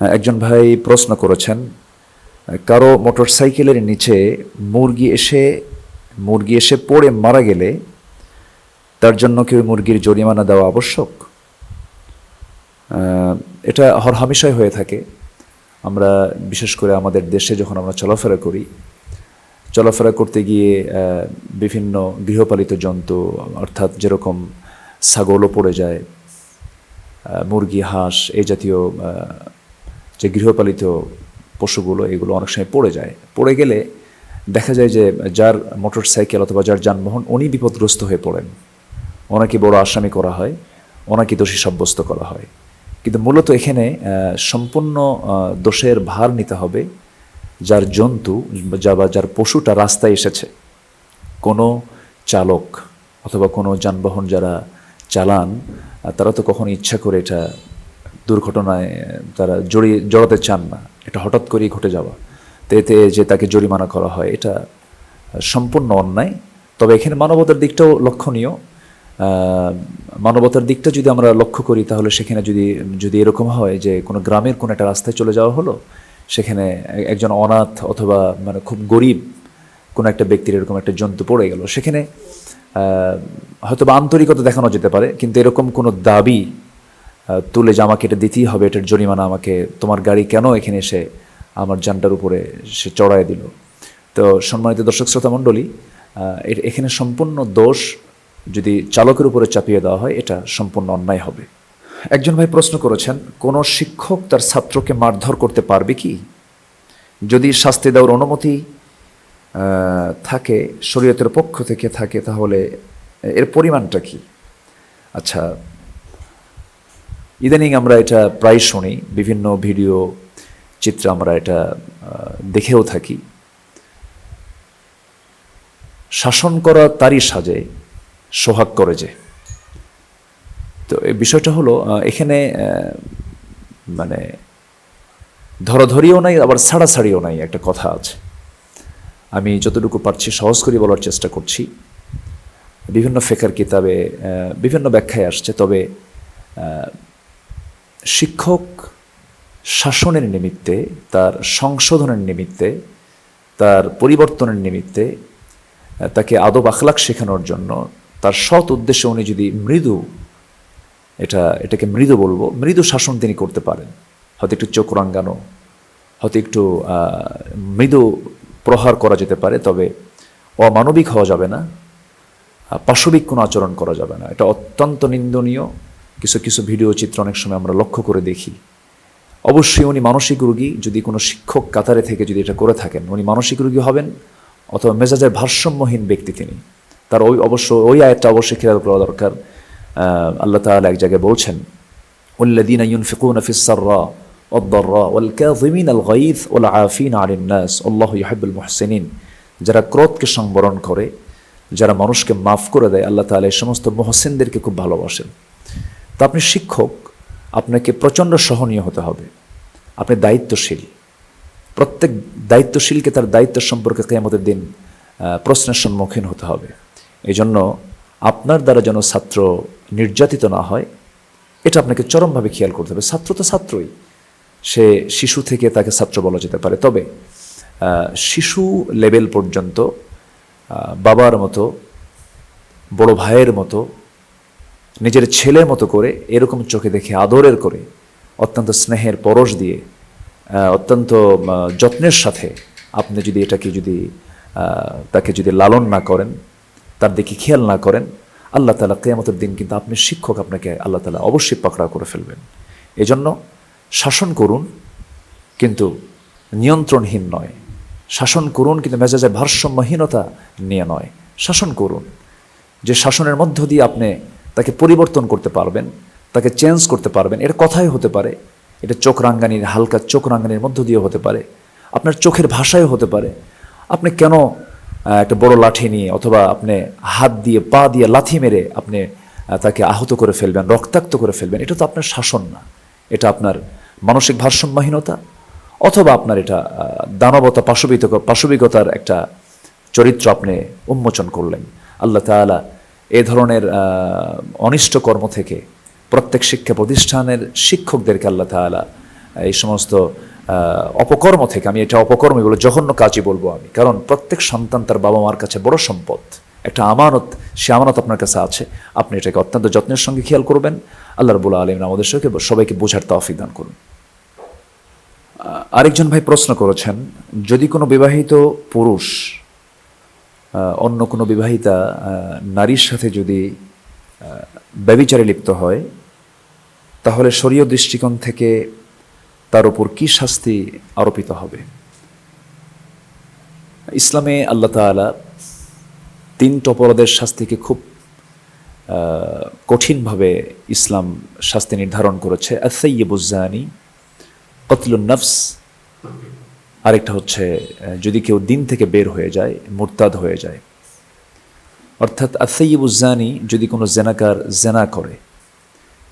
একজন ভাই প্রশ্ন করেছেন কারও মোটরসাইকেলের নিচে মুরগি এসে মুরগি এসে পড়ে মারা গেলে তার জন্য কি মুরগির জরিমানা দেওয়া আবশ্যক? এটা হরহামেশাই হয়ে থাকে। আমরা বিশেষ করে আমাদের দেশে যখন আমরা চলাফেরা করি, চলাফেরা করতে গিয়ে বিভিন্ন গৃহপালিত জন্তু, অর্থাৎ যেরকম ছাগলও পড়ে যায় মুরগি, হাঁস, এই জাতীয় যে গৃহপালিত পশুগুলো, এগুলো অনেক সময় পড়ে যায়। পড়ে গেলে দেখা যায় যে যার মোটর সাইকেল অথবা যার যানবাহন, উনি বিপদগ্রস্ত হয়ে পড়েন। ওনাকে বড় আসামি করা হয়, ওনাকে দোষী সাব্যস্ত করা হয়। কিন্তু মূলত এখানে সম্পূর্ণ দোষের ভার নিতে হবে যার জন্তু যা বা যার পশুটা রাস্তায় এসেছে। কোনো চালক অথবা কোনো যানবাহন যারা চালান তারা তো কখনো ইচ্ছা করে এটা দুর্ঘটনায় তারা জড়িয়ে, জড়াতে চান না। এটা হঠাৎ করেই ঘটে যাওয়া। তো এতে যে তাকে জরিমানা করা হয়, এটা সম্পূর্ণ অন্যায়। তবে এখানে মানবতার দিকটাও লক্ষণীয়। মানবতার দিকটা যদি আমরা লক্ষ্য করি, তাহলে সেখানে যদি যদি এরকম হয় যে কোনো গ্রামের কোনো একটা রাস্তায় চলে যাওয়া হলো, সেখানে একজন অনাথ অথবা মানে খুব গরিব কোনো একটা ব্যক্তির এরকম একটা জন্তু পড়ে গেল। সেখানে হয়তো বা আন্তরিকতা দেখানো যেতে পারে, কিন্তু এরকম কোনো দাবি তুলে যে আমাকে এটা দিতেই হবে, এটার জরিমানা আমাকে, তোমার গাড়ি কেন এখানে এসে আমার যানটার উপরে সে চড়ায় দিল? তো সম্মানিত দর্শক শ্রোতা মণ্ডলী এখানে সম্পূর্ণ দোষ যদি চালকের উপরে চাপিয়ে দেওয়া হয়, এটা সম্পূর্ণ অন্যায় হবে। একজন ভাই প্রশ্ন করেছেন, কোনো শিক্ষক তার ছাত্রকে মারধর করতে পারবে কি? যদি শাস্তি দেওয়ার অনুমতি থাকে, শরীয়তের পক্ষ থেকে থাকে, তাহলে এর পরিমাণটা কি? আচ্ছা ইদানিং আমরা এটা প্রায় শুনি, বিভিন্ন ভিডিও চিত্র আমরা এটা দেখেও থাকি। শাসন করা তারই সাজে, সোহাগ করে যে। তো এই বিষয়টা হলো এখানে মানে ধরাধরিও নাই, আবার ছাড়াছাড়িও নাই একটা কথা আছে। আমি যতটুকু পারছি সহজ করে বলার চেষ্টা করছি। বিভিন্ন ফেকার কিতাবে বিভিন্ন ব্যাখ্যায় আসছে, তবে শিক্ষক শাসনের নিমিত্তে, তার সংশোধনের নিমিত্তে, তার পরিবর্তনের নিমিত্তে তাকে আদব আখলাক শেখানোর জন্য তার সৎ উদ্দেশ্যে উনি যদি মৃদু, এটা, এটাকে মৃদু বলব, মৃদু শাসন তিনি করতে পারেন। হয়তো একটু চোখ রাঙ্গানো হয়তো একটু মৃদু প্রহার করা যেতে পারে, তবে অমানবিক হওয়া যাবে না পাশবিক কোনো আচরণ করা যাবে না। এটা অত্যন্ত নিন্দনীয় কিছু কিছু ভিডিও চিত্র অনেক সময় আমরা লক্ষ্য করে দেখি অবশ্যই উনি মানসিক রোগী যদি কোনো শিক্ষক কাতারে থেকে যদি এটা করে থাকেন উনি মানসিক রোগী হবেন অথবা মেজাজের ভারসাম্যহীন ব্যক্তি তিনি তার ওই অবশ্য ওই আয়টা অবশ্যই খেয়াল করা দরকার আহ, আল্লাহ তাআলা এক জায়গায় বলছেন والذين ينفقون في السراء والضراء والكاظمين الغيظ والعافين عن الناس والله يحب المحسنين যারা ক্রোধকে সংবরণ করে যারা মানুষকে মাফ করে দেয় আল্লাহ তাআলা এই সমস্ত মহসিনদেরকে খুব ভালোবাসেন তো আপনি শিক্ষক, আপনাকে প্রচণ্ড সহনীয় হতে হবে। আপনি দায়িত্বশীল। প্রত্যেক দায়িত্বশীলকে তার দায়িত্ব সম্পর্কে কেয়ামতের দিন প্রশ্নের সম্মুখীন হতে হবে। এই জন্য আপনার দ্বারা যেন ছাত্র নির্যাতিত না হয়, এটা আপনাকে চরমভাবে খেয়াল করতে হবে। ছাত্র তো ছাত্রই। সে শিশু থেকে তাকে ছাত্র বলা যেতে পারে। তবে শিশু লেভেল পর্যন্ত বাবার মতো, বড় ভাইয়ের মতো নিজের ছেলের মতো করে, এরকম চোখে দেখে, আদরের করে, অত্যন্ত স্নেহের পরশ দিয়ে অত্যন্ত যত্নের সাথে আপনি যদি এটাকে যদি তাকে যদি লালন না করেন, তার দিকে খেয়াল না করেন, আল্লাহ তালা কেয়ামতের দিন কিন্তু আপনি শিক্ষক আপনাকে আল্লাহ তালা অবশ্যই পাকড়া করে ফেলবেন। এজন্য শাসন করুন, কিন্তু নিয়ন্ত্রণহীন নয়। শাসন করুন, কিন্তু মেজাজের ভারসাম্যহীনতা নিয়ে নয়। শাসন করুন। যে শাসনের মধ্য দিয়ে আপনি তাকে পরিবর্তন করতে পারবেন, তাকে চেঞ্জ করতে পারবেন। এর কথাই হতে পারে। এটা চোখ রাঙ্গানির, হালকা চোখ রাঙ্গানির মধ্য দিয়ে হতে পারে। আপনার চোখের ভাষায় হতে পারে। আপনি কেন একটা বড় লাঠি নিয়ে অথবা আপনি হাত দিয়ে, পা দিয়ে লাথি মেরে আপনি তাকে আহত করে ফেলবেন, রক্তাক্ত করে ফেলবেন, এটা তো আপনার শাসন না। এটা আপনার মানসিক ভারসাম্যহীনতা অথবা আপনার এটা দানবতা পাশবিক পাশবিকতার একটা চরিত্র আপনি উন্মোচন করলেন। আল্লাহ তাআলা এ ধরনের অনিষ্ট কর্ম থেকে প্রত্যেক শিক্ষা প্রতিষ্ঠানের শিক্ষকদেরকে আল্লাহ তাআলা, এই সমস্ত অপকর্ম থেকে, আমি এটা অপকর্ম বলে জঘন্য কাজই বলব আমি। কারণ প্রত্যেক সন্তান তার বাবা মার কাছে বড় সম্পদ। একটা আমানত, সে আমানত আপনার কাছে আছে। আপনি এটাকে অত্যন্ত যত্নের সঙ্গে খেয়াল করবেন। আল্লাহ রবুল্লা আলম আমাদের সঙ্গে সবাইকে বোঝার তৌফিক দান করুন। আরেকজন ভাই প্রশ্ন করেছেন, যদি কোনো বিবাহিত পুরুষ অন্য কোনো বিবাহিতা নারীর সাথে যদি আহ, ব্যভিচারে লিপ্ত হয় তাহলে শরীয় দৃষ্টিকোণ থেকে তার উপর কি শাস্তি আরোপিত হবে? ইসলামে আল্লাহ তাআলা তিনটা অপরাধের শাস্তিকে খুব কঠিনভাবে ইসলাম শাস্তি নির্ধারণ করেছে। আসাইয়বুজানি কতলুন নফস আরেকটা হচ্ছে যদি কেউ দিন থেকে বের হয়ে যায়, মুরতাদ হয়ে যায়, অর্থাৎ আসাইবুজানি যদি কোনো জেনাকার জেনা করে,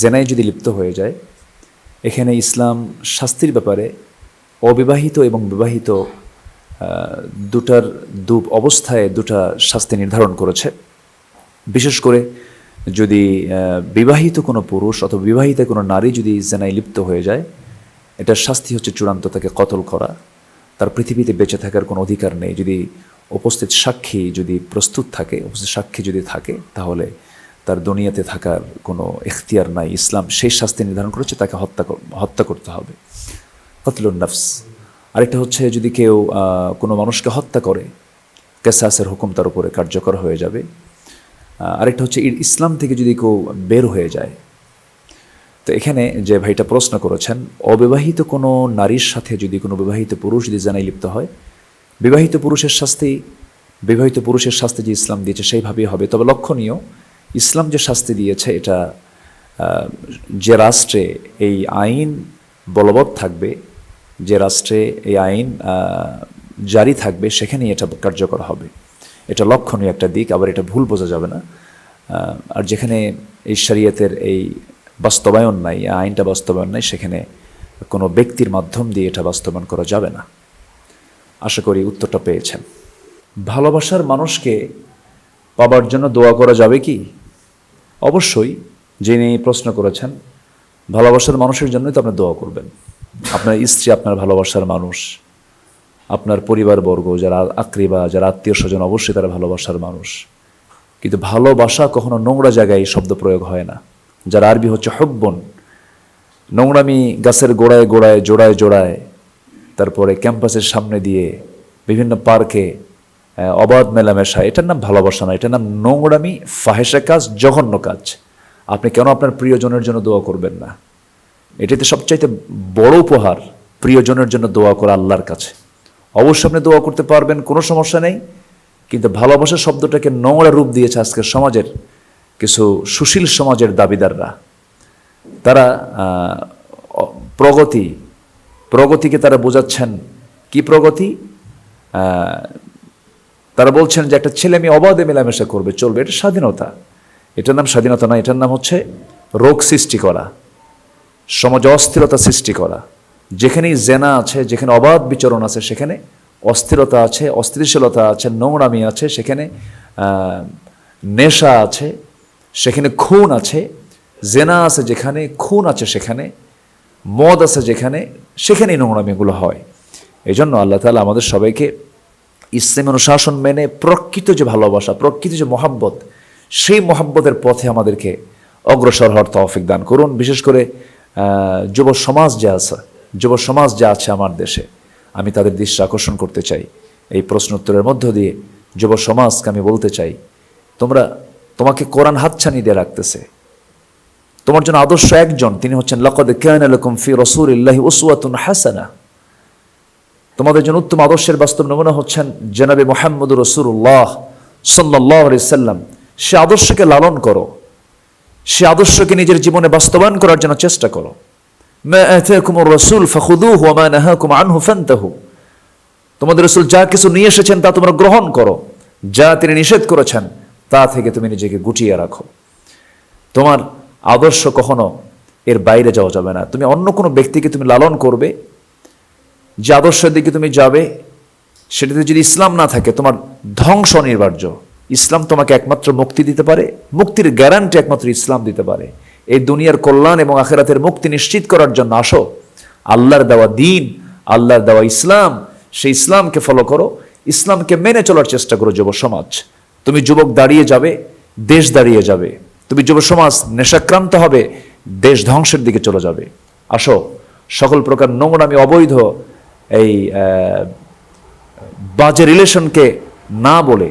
জেনায় যদি লিপ্ত হয়ে যায়, এখানে ইসলাম শাস্তির ব্যাপারে অবিবাহিত এবং বিবাহিত দুটার দু অবস্থায় দুটা শাস্তি নির্ধারণ করেছে। বিশেষ করে যদি বিবাহিত কোনো পুরুষ অথবা বিবাহিত কোনো নারী যদি জেনায় লিপ্ত হয়ে যায়, এটার শাস্তি হচ্ছে চূড়ান্ত তাকে কতল করা। তার পৃথিবীতে বেঁচে থাকার কোনো অধিকার নেই। যদি উপস্থিত সাক্ষী যদি প্রস্তুত থাকে, উপস্থিত সাক্ষী যদি থাকে, তাহলে তার দুনিয়াতে থাকার কোনো এখতিয়ার নাই। ইসলাম সেই শাস্তি নির্ধারণ করেছে, তাকে হত্যা হত্যা করতে হবে। কতলুন নফস। আরেকটা হচ্ছে, যদি কেউ কোনো মানুষকে হত্যা করে ক্যাসাসের হুকুম তার উপরে কার্যকর হয়ে যাবে। আরেকটা হচ্ছে, ইসলাম থেকে যদি কেউ বের হয়ে যায় তো এখানে যে ভাইটা প্রশ্ন করেছেন, অবিবাহিত কোনো নারীর সাথে যদি কোনো বিবাহিত পুরুষ যদি জানাই লিপ্ত হয়, বিবাহিত পুরুষের শাস্তি, বিবাহিত পুরুষের শাস্তি যে ইসলাম দিয়েছে সেইভাবেই হবে। তবে লক্ষণীয়, ইসলাম যে শাস্তি দিয়েছে এটা যে রাষ্ট্রে এই আইন বলবৎ থাকবে, যে রাষ্ট্রে এই আইন জারি থাকবে, সেখানেই এটা কার্যকর হবে। এটা লক্ষণীয় একটা দিক, আবার এটা ভুল বোঝা যাবে না। আর যেখানে এই শরীয়তের এই বাস্তবায়ন নাই আইনটা বাস্তবায়ন নাই, সেখানে কোনো ব্যক্তির মাধ্যম দিয়ে এটা বাস্তবায়ন করা যাবে না। আশা করি উত্তরটা পেয়েছেন। ভালোবাসার মানুষকে পাবার জন্য দোয়া করা যাবে কি? অবশ্যই, যিনি প্রশ্ন করেছেন, ভালোবাসার মানুষের জন্যই তো আপনি দোয়া করবেন। আপনার স্ত্রী আপনার ভালোবাসার মানুষ, আপনার পরিবারবর্গ, যারা আত্মীবা যারা আত্মীয় স্বজন অবশ্যই তারা ভালোবাসার মানুষ। কিন্তু ভালোবাসা কখনো নোংরা জায়গায় শব্দ প্রয়োগ হয় না। যার আরবি হচ্ছে হব্বন। নোংরামি গাছের গোড়ায় গোড়ায়, জোড়ায় জোড়ায়, তারপরে ক্যাম্পাসের সামনে দিয়ে বিভিন্ন পার্কে অবাধ মেলামেশা, এটার নাম ভালোবাসা না, এটার নাম নোংরামি ফাহেসা কাজ, জঘন্য কাজ। আপনি কেন আপনার প্রিয়জনের জন্য দোয়া করবেন না? এটাতে সবচাইতে বড় উপহার, প্রিয়জনের জন্য দোয়া করা আল্লাহর কাছে। অবশ্যই আপনি দোয়া করতে পারবেন, কোনো সমস্যা নেই, কিন্তু ভালোবাসা শব্দটাকে নোংরা রূপ দিয়েছে আজকের সমাজের কিছু সুশীল সমাজের দাবিদাররা। তারা প্রগতি, প্রগতিকে তারা বোঝাচ্ছেন। কি প্রগতি? তারা বলছেন যে একটা ছেলে মেয়ে অবাধে মেলামেশা করবে, চলবে, এটা স্বাধীনতা। এটার নাম স্বাধীনতা না এটার নাম হচ্ছে রোগ সৃষ্টি করা, সমাজে অস্থিরতা সৃষ্টি করা। যেখানেই জেনা আছে, যেখানে অবাধ বিচরণ আছে, সেখানে অস্থিরতা আছে, অস্থিতিশীলতা আছে, নোংরামি আছে, সেখানে নেশা আছে সেখানে খুন আছে, জেনা আছে যেখানে, খুন আছে সেখানে, মদ আছে যেখানে, সেখানেই নোংরামিগুলো হয়। এই জন্য আল্লাহ তালা আমাদের সবাইকে ইসলাম অনুশাসন মেনে প্রকৃত যে ভালোবাসা, প্রকৃত যে মহাব্বত, সেই মহাব্বতের পথে আমাদেরকে অগ্রসর হওয়ার তৌফিক দান করুন। বিশেষ করে যুব সমাজ যে আছে, যুব সমাজ যা আছে আমার দেশে, আমি তাদের দৃষ্টি আকর্ষণ করতে চাই। এই প্রশ্ন উত্তরের মধ্য দিয়ে যুব সমাজকে আমি বলতে চাই, তোমরা তোমাকে কোরআন হাতছানি দিয়ে রাখতেছে। তোমার জন্য আদর্শ একজন, তিনি হচ্ছেন, লকদ কানা লাকুম ফি রাসূলিল্লাহি উসওয়াতুন হাসানা। তোমাদের জন্য উত্তম আদর্শের বাস্তব নমুনা হচ্ছেন জনাবে মোহাম্মদ রসুল্লাহ সাল্লাহ সাল্লাম। সে আদর্শকে লালন করো। সে আদর্শকে নিজের জীবনে বাস্তবায়ন করার জন্য চেষ্টা করো। রাসূল তোমাদের রসুল যা কিছু নিয়ে এসেছেন তা তোমরা গ্রহণ করো। যা তিনি নিষেধ করেছেন তা থেকে তুমি নিজেকে গুটিয়ে রাখো। তোমার আদর্শ কখনো এর বাইরে যাওয়া যাবে না। তুমি অন্য কোনো ব্যক্তিকে তুমি লালন করবে, যে আদর্শের দিকে তুমি যাবে, সেটাতে যদি ইসলাম না থাকে, তোমার ধ্বংস অনিবার্য। ইসলাম তোমাকে একমাত্র মুক্তি দিতে পারে, মুক্তির গ্যারান্টি একমাত্র ইসলাম দিতে পারে। এই দুনিয়ার কল্যাণ এবং আখেরাতের মুক্তি নিশ্চিত করার জন্য আসো। আল্লাহর দেওয়া দিন, আল্লাহর দেওয়া ইসলাম, সেই ইসলামকে ফলো করো। ইসলামকে মেনে চলার চেষ্টা করো যুব সমাজ। তুমি যুবক দাঁড়িয়ে যাবে, দেশ দাঁড়িয়ে যাবে। তুমি যুব সমাজ নেশাক্রান্ত হবে, দেশ ধ্বংসের দিকে চলে যাবে। আসো, সকল প্রকার নোংরামি অবৈধ এই বাজে রিলেশনকে না বলে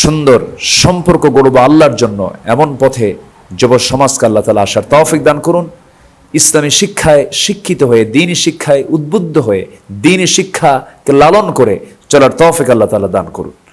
সুন্দর সম্পর্ক গড়ব আল্লাহর জন্য এমন পথে যুব সমাজকে আল্লাহ তালা আসার তৌফিক দান করুন। ইসলামী শিক্ষায় শিক্ষিত হয়ে, দিনী শিক্ষায় উদ্বুদ্ধ হয়ে, দিনী শিক্ষাকে লালন করে চলার তৌফিক আল্লাহ তালা দান করুন।